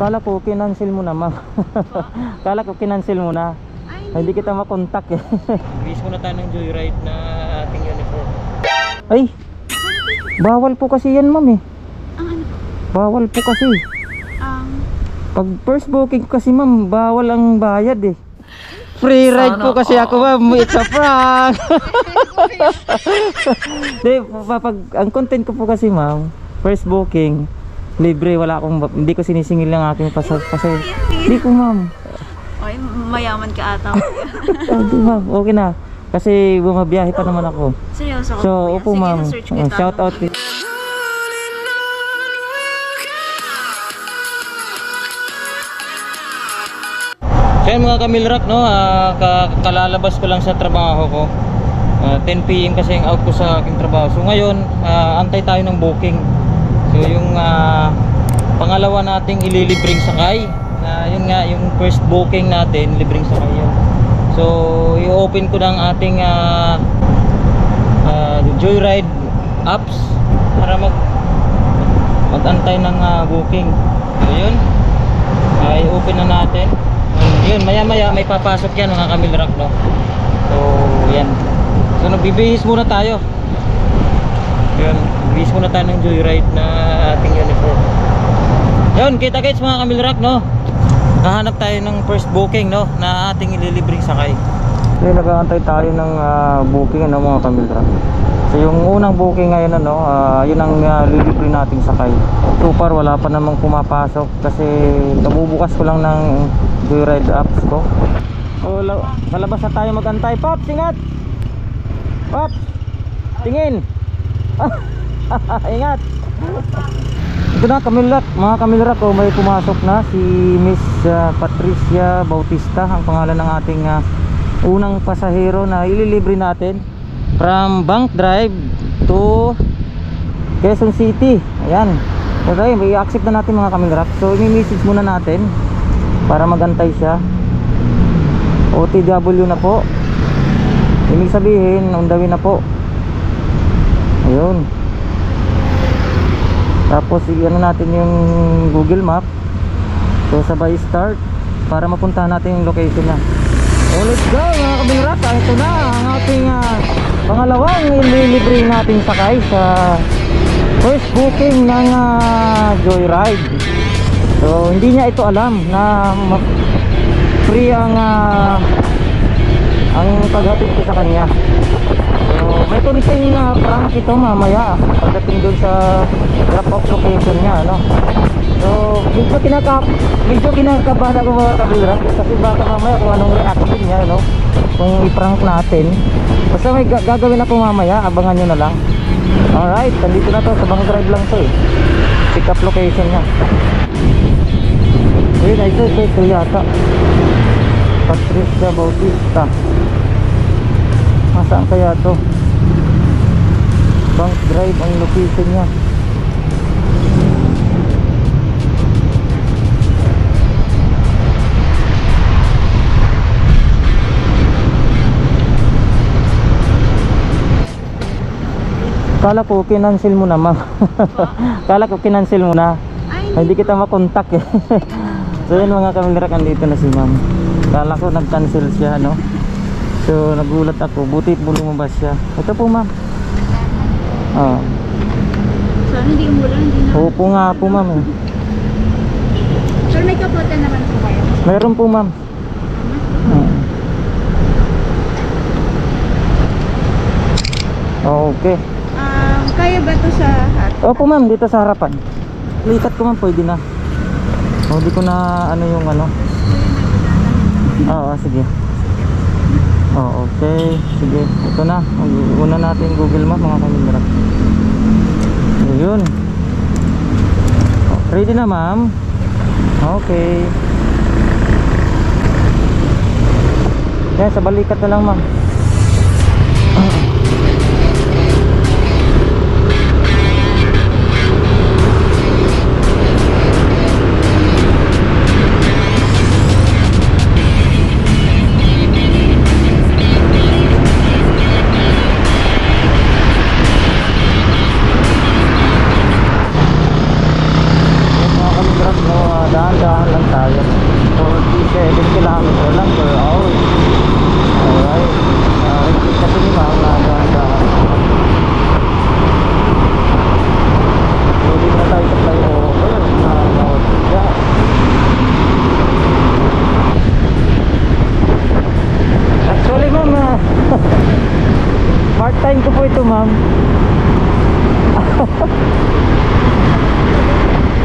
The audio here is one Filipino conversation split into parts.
Kala ko kinancel mo na ma'am. Kala ko kinancel mo na. Ay, Hindi kita makontak eh. Bis na tayo ng joyride na ating uniform. Ay! Bawal po kasi yan ma'am eh. ang ano? Bawal po kasi. Ang... Pag first booking kasi ma'am, bawal ang bayad eh. Free ride po kasi ako ma'am. It's a prank. Di, pa- pag, ang content ko po kasi ma'am, first booking, libre, wala akong, hindi ko sinisingil ang aking pasay. pasay. Hindi ko ma'am. Ay, mayaman ka ata. Hindi ma'am, okay na. Kasi bumabiyahe pa naman ako. Seryoso So, Sige, ma'am. Uh, shout out. So yun mga kamilrak no, ka- kalalabas ko lang sa trabaho ko. Ah, 10pm kasi ang out ko sa aking trabaho. So ngayon, ah, antay tayo ng booking. So yung ah, pangalawa nating ililibreng sakay, na yun nga yung first booking natin, libreng sakay yun. So i-open ko ng ating ah, ah, Joyride apps para mag magantay ng ah, booking. So yun, ay open na natin. Yun, maya maya may papasok yan mga kamilrak no. So yan. So nagbibihis muna tayo. Yun, bihis muna tayo ng joyride na ating uniform. Yun, kita kits mga kamilrak no. Kahanap tayo ng first booking no na ating ililibreng sakay. Yun, nag-aantay tayo ng ah, booking ano mga kamilrak. So yung unang booking ngayon ano, ah, yun ang uh, lilibre nating sakay. So far wala pa namang pumapasok kasi kabubukas ko lang ng Joyride apps ko. Oh, la- sa labas na tayo magantay. Pops, ingat! Pops! Tingin! ingat! Ito na, Kamilak. Mga Kamilak, oh, may pumasok na si Miss ah, Patricia Bautista, ang pangalan ng ating ah, unang pasahero na ililibre natin from Bank Drive to Quezon City. Ayan. Okay, may accept na natin mga Kamilak. So, i-message muna natin para magantay siya. OTW na po. Ibig sabihin, on the way na po. Ayun. Tapos i-ano natin yung Google Map. So sabay start para mapuntahan natin yung location niya. Oh, let's go mga kabinrata. Ito na ang ating ah, pangalawang ililibre nating sakay sa first booking ng ah, Joyride. So hindi niya ito alam na free ang ah, ang paghatid ko sa kanya. May tulisin na prank ito mamaya pagdating doon sa drop-off location niya, ano. So, medyo kinaka medyo kinakabahan ako mga kabira kasi baka mamaya kung anong reaction niya, no. Kung i-prank natin. Basta may ga- gagawin ako mamaya, abangan nyo na lang. Alright, nandito na to, sa bang drive lang to eh. Pick up location niya. Ayun, ito, ito, ito yata. Patricia Bautista. Masaan kaya to? Bank Drive ang location niya. Kala ko kinancel mo na ma'am. Kala ko kinancel mo na. Ay, Hindi kita makontak eh. so yun mga kamilarak, andito na si ma'am. Kala ko nag-cancel siya, no? So nagulat ako, buti po lumabas siya. Ito po ma'am. Ah, so hindi umulan, hindi na. opo nga po ma'am. eh. Sir, may kapote naman po kayo. Meron po ma'am. Ah. Okay. Um, kaya ba to sa hat? Opo ma'am, dito sa harapan. Likat ko ma'am, pwede na. O, di ko na ano yung ano. Oo, sige. Oh, okay. Sige, ito na. Una natin Google Map mga kamilera. Ayun. Oh, ready na ma'am? Okay. Yan, sa balikat na lang ma'am. 7 km lang per hour alright uh, kasi di ba ang naganda so dito na tayo sa flyover na North Gas actually ma'am uh, part time ko po ito ma'am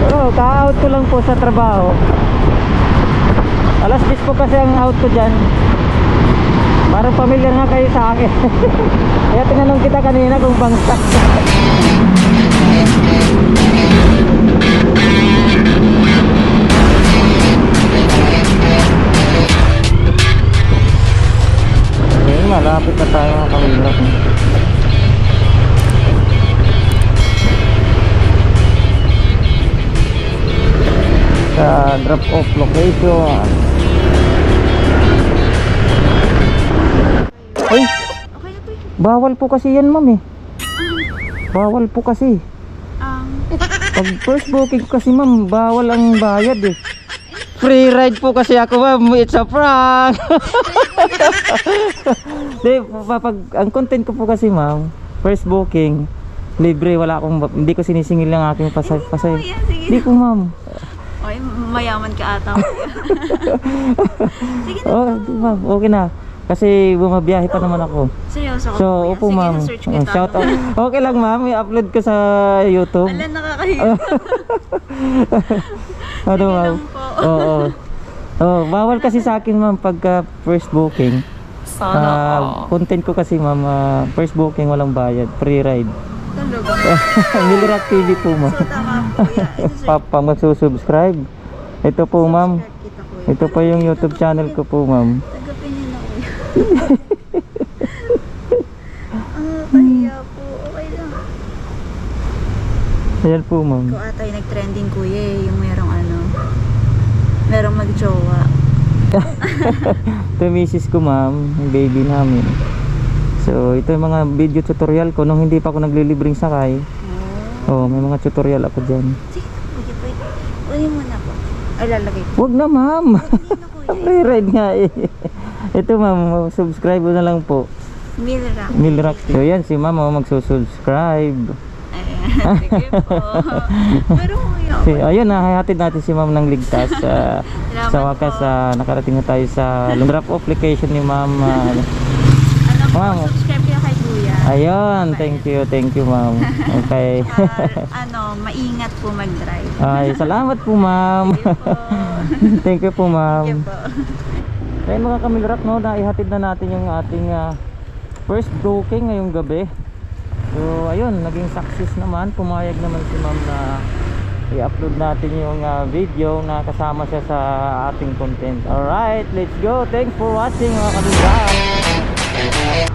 pero ka-out ko lang po sa trabaho Alas 10 po kasi ang out ko dyan. Parang pamilyar nga kayo sa akin. Kaya tinanong kita kanina kung bangsa. Ayun, malapit na tayo mga kamilak. Sa drop off location. Ay, Okay na po yun. bawal po kasi yan ma'am eh. Bawal po kasi. Ang... Pag first booking kasi ma'am, bawal ang bayad eh. Free ride po kasi ako ma'am, it's a prank. Di, pa- pag, ang content ko po kasi ma'am, first booking, libre, wala akong, hindi ko sinisingil ang aking pasay. pasay. Hindi ko ma'am. Okay, mayaman ka ata. sige na. Oh, ma'am, okay na. Kasi bumabiyahe pa naman ako. Seryoso ako. So, kuya. opo Sige, ma'am. search Oh, kita. shout out. Okay lang ma'am, i-upload ko sa YouTube. Alam, nakakahiya. Ano Sige ma'am? lang po. Oo. Oh, bawal kasi sa akin ma'am pagka first booking. Ah, content ko kasi ma'am, ah, first booking walang bayad, free ride. Talaga. Milirak TV po ma'am. So, tama po. Papa magsusubscribe. Ito po ma'am. Ito pa yung YouTube channel ko po ma'am. Kuya. Ah, kahiya po. Okay lang. Ayan po ma'am. Ko ata yung nag-trending kuya eh, yung merong ano, merong mag-jowa. Ito yung misis ko ma'am, yung baby namin. So ito yung mga video tutorial ko nung hindi pa ako naglilibring sakay. Oh. Oh, may mga tutorial ako dyan. Sige kuya, pwede. Kunin mo na po. Ay, lalagay ko. Wag na ma'am. Hindi na kuya. Free ride nga eh. Ito ma'am, subscribe na lang po. Milra. Milrock. So yan si ma'am oh, magsusubscribe. Ayan, sige po. Pero kuya, Si, ayun, nahahatid natin si ma'am ng ligtas. Salamat sa wakas, ah, nakarating na tayo sa drop off location ni ma'am. ah, ano po, Ma'am. subscribe kayo kay kuya. ayun, thank you, thank you ma'am. Okay. Ah, ano, maingat po mag-drive. Ay, salamat po ma'am. Sige po. thank you po ma'am. po. Kaya mga kamilrak no, naihatid na natin yung ating ah, first booking ngayong gabi. So ayun, naging success naman. Pumayag naman si ma'am na i-upload natin yung ah, video na kasama siya sa ating content. Alright, let's go. Thanks for watching mga kamilrak.